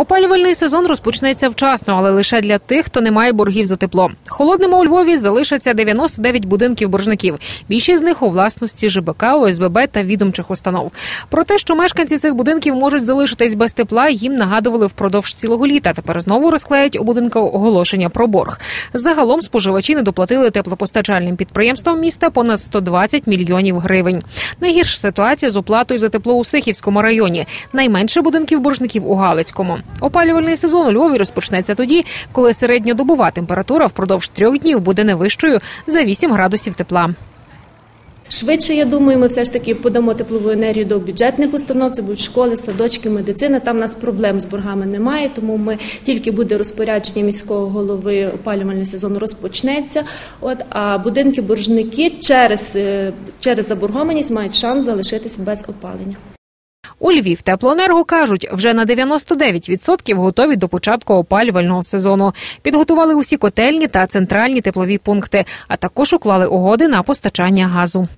Опалювальний сезон розпочнеться вчасно, але лише для тих, хто не має боргів за тепло. Холодними у Львові залишаться 99 будинків боржників. Більшість з них у власності ЖБК, ОСББ та відомчих установ. Про те, що мешканці цих будинків можуть залишитись без тепла, їм нагадували впродовж цілого літа. Тепер знову розклеять у будинках оголошення про борг. Загалом споживачі не доплатили теплопостачальним підприємствам міста понад 120 мільйонів гривень. Найгірша ситуація з оплатою за тепло у Сихівському районі. Найменше будинків боржників у Галицькому. Опалювальний сезон у Львові розпочнеться тоді, коли середньодобова температура впродовж трьох днів буде не вищою за 8 градусів тепла. Швидше, я думаю, ми все ж таки подамо теплову енергію до бюджетних установ, це будуть школи, садочки, медицина. Там у нас проблем з боргами немає, тому ми тільки буде розпорядження міського голови, опалювальний сезон розпочнеться. От а будинки боржники через, е, через заборгованість мають шанс залишитись без опалення. У Львів теплоенерго кажуть, вже на 99% готові до початку опалювального сезону. Підготували усі котельні та центральні теплові пункти, а також уклали угоди на постачання газу.